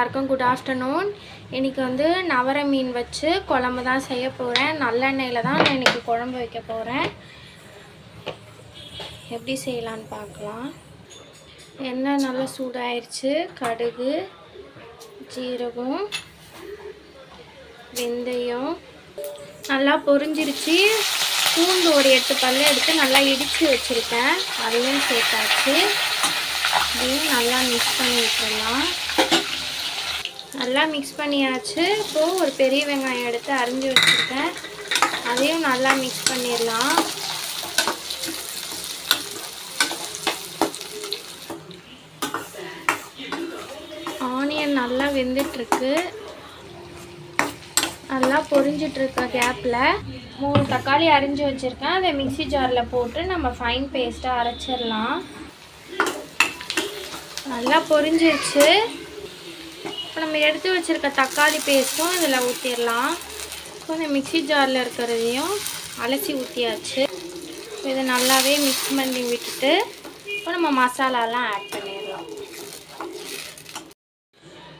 எல்லாருக்கும் good afternoon இன்றைக்கி வந்து நவர மீன் வச்சு குழம்பு தான் செய்ய போகிறேன் நல்லெண்ணெயில் தான் நான் இன்றைக்கி குழம்பு வைக்க போகிறேன் எப்படி செய்யலான்னு பார்க்கலாம். எண்ணெய் நல்லா சூடாயிருச்சு. கடுகு ஜீரகம் வெந்தயம். நல்லா பொரிஞ்சிருச்சு. பூண்டு ஒரு எட்டு பல்லு எடுத்து நல்லா இடித்து வச்சுருக்கேன். அதையும் சேர்த்தாச்சு. இதையும் நல்லா மிக்ஸ் பண்ணி விட்டுறலாம் நல்லா மிக்ஸ் பண்ணியாச்சு. இப்போது ஒரு பெரிய வெங்காயம் எடுத்து அரிஞ்சு வச்சுருக்கேன். அதையும் நல்லா மிக்ஸ் பண்ணிடலாம். ஆனியன் நல்லா வெந்துட்டுருக்கு. நல்லா பொரிஞ்சிட்ருக்க கேப்பில் மூணு தக்காளி அரிஞ்சு வச்சுருக்கேன். அதை மிக்ஸி ஜாரில் போட்டு நம்ம ஃபைன் பேஸ்ட்டாக அரைச்சிடலாம். நல்லா பொரிஞ்சிருச்சு. இப்போ நம்ம எடுத்து வச்சுருக்க தக்காளி பேஸ்ட்டும் இதில் ஊற்றிடலாம் கொஞ்சம் மிக்ஸி ஜாரில் இருக்கிறதையும் அலசி ஊற்றியாச்சு இதை நல்லாவே மிக்ஸ் பண்ணி விட்டுட்டு இப்போ நம்ம மசாலாலாம் ஆட் பண்ணிடலாம்.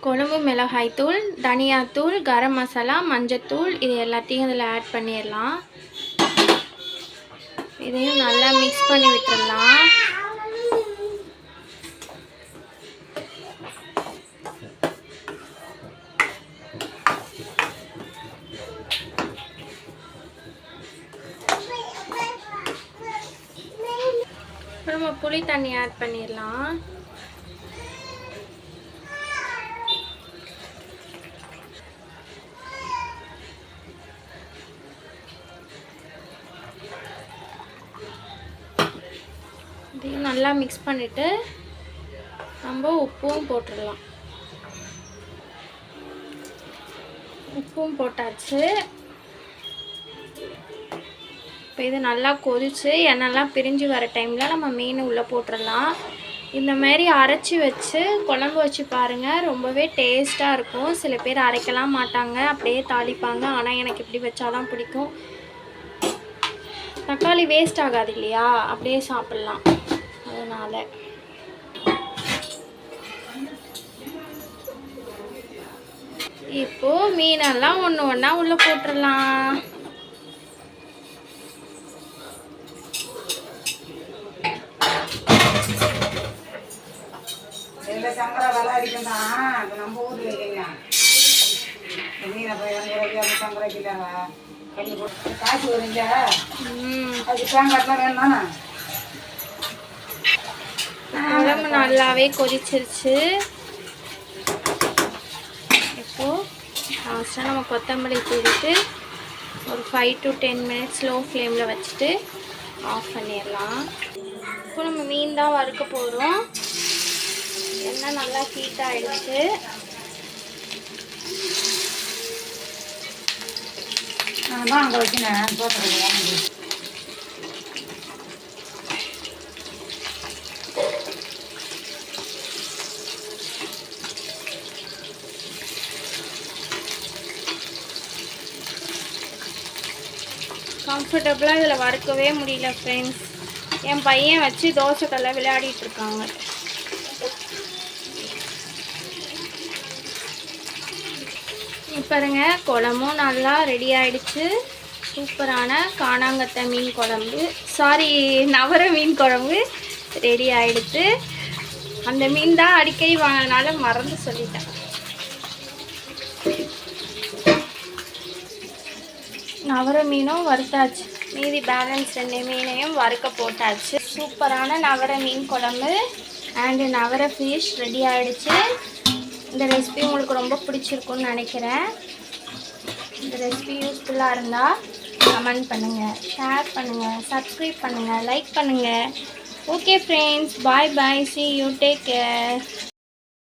குழம்பு மிளகாய்த்தூள் தனியாத்தூள் கரம் மசாலா மஞ்சத்தூள் இது எல்லாத்தையும் இதில் ஆட் பண்ணிடலாம். இதையும் நல்லா மிக்ஸ் பண்ணி விட்டுடலாம். நம்ம புளி தண்ணி ஆட் பண்ணிடலாம். இதையும் நல்லா மிக்ஸ் பண்ணிவிட்டு நம்ம உப்பும் போட்டுடலாம். உப்பும் போட்டாச்சு. இப்போ இது நல்லா கொதிச்சு எண்ணெய்லாம் பிரிஞ்சு வர டைமில் நம்ம மீன் உள்ளே போட்டுடலாம் இந்த மாதிரி அரைச்சி வச்சு குழம்பு வச்சு பாருங்கள் ரொம்பவே டேஸ்ட்டாக இருக்கும். சில பேர் அரைக்கலாம் மாட்டாங்க அப்படியே தாளிப்பாங்க. ஆனால் எனக்கு இப்படி வச்சாதான் பிடிக்கும். தக்காளி வேஸ்ட் ஆகாது இல்லையா? அப்படியே சாப்பிட்லாம். அதனால். இப்போ மீனெல்லாம் ஒன்று ஒன்றா உள்ளே போட்டுடலாம் சங்கரா விலை அடிக்கும் தான் இப்போ நம்ம ஊரில் இல்லைங்க மீனை போய் இரநூறு ரூபாய்க்கு அந்த சங்கரா கிட்டாங்க கண்ணி போட்டு காசு வருங்க ம். அது தேங்காய்லாம் வேணுமா? குழம்பு நல்லாவே கொதிச்சிருச்சு. இப்போ லாஸ்ட்டாக நம்ம கொத்தமல்லி தூவிட்டு ஒரு five to ten minutes low ஃப்ளேமில் வச்சுட்டு ஆஃப் பண்ணிடலாம். இப்போ நம்ம மீன் தான் வறுக்க போகிறோம் எண்ணெய் நல்லா ஹீட் ஆயிடுச்சு. நான் அங்கே கம்ஃபர்டபுளாக இதில் வறுக்கவே முடியல ஃப்ரெண்ட்ஸ் என் பையன் வச்சு தோசைக்கல்ல விளையாடிட்டு இருக்காங்க. இப்போருங்க குழம்பும் நல்லா ரெடி ஆயிடுச்சு. சூப்பரான காணாங்கத்தை மீன் குழம்பு. சாரி நவர மீன் குழம்பு ரெடி ஆயிடுச்சு. அந்த மீன் தான் அடிக்கடி வாங்கினால மறந்து சொல்லிட்டேன். நவர மீனும் வறுத்தாச்சு. மீதி பேலன்ஸ் ரெண்டு மீனையும் வறுக்க போட்டாச்சு. சூப்பரான நவர மீன் குழம்பு. அண்டு நவர ஃபிஷ் ரெடி ஆகிடுச்சு இந்த ரெசிபி உங்களுக்கு ரொம்ப பிடிச்சிருக்குன்னு நினைக்கிறேன். இந்த ரெசிபி யூஸ்ஃபுல்லாக இருந்தால் கமெண்ட் பண்ணுங்கள் ஷேர் பண்ணுங்கள் சப்ஸ்கிரைப் பண்ணுங்கள் லைக் பண்ணுங்கள் okay friends bye bye see you take care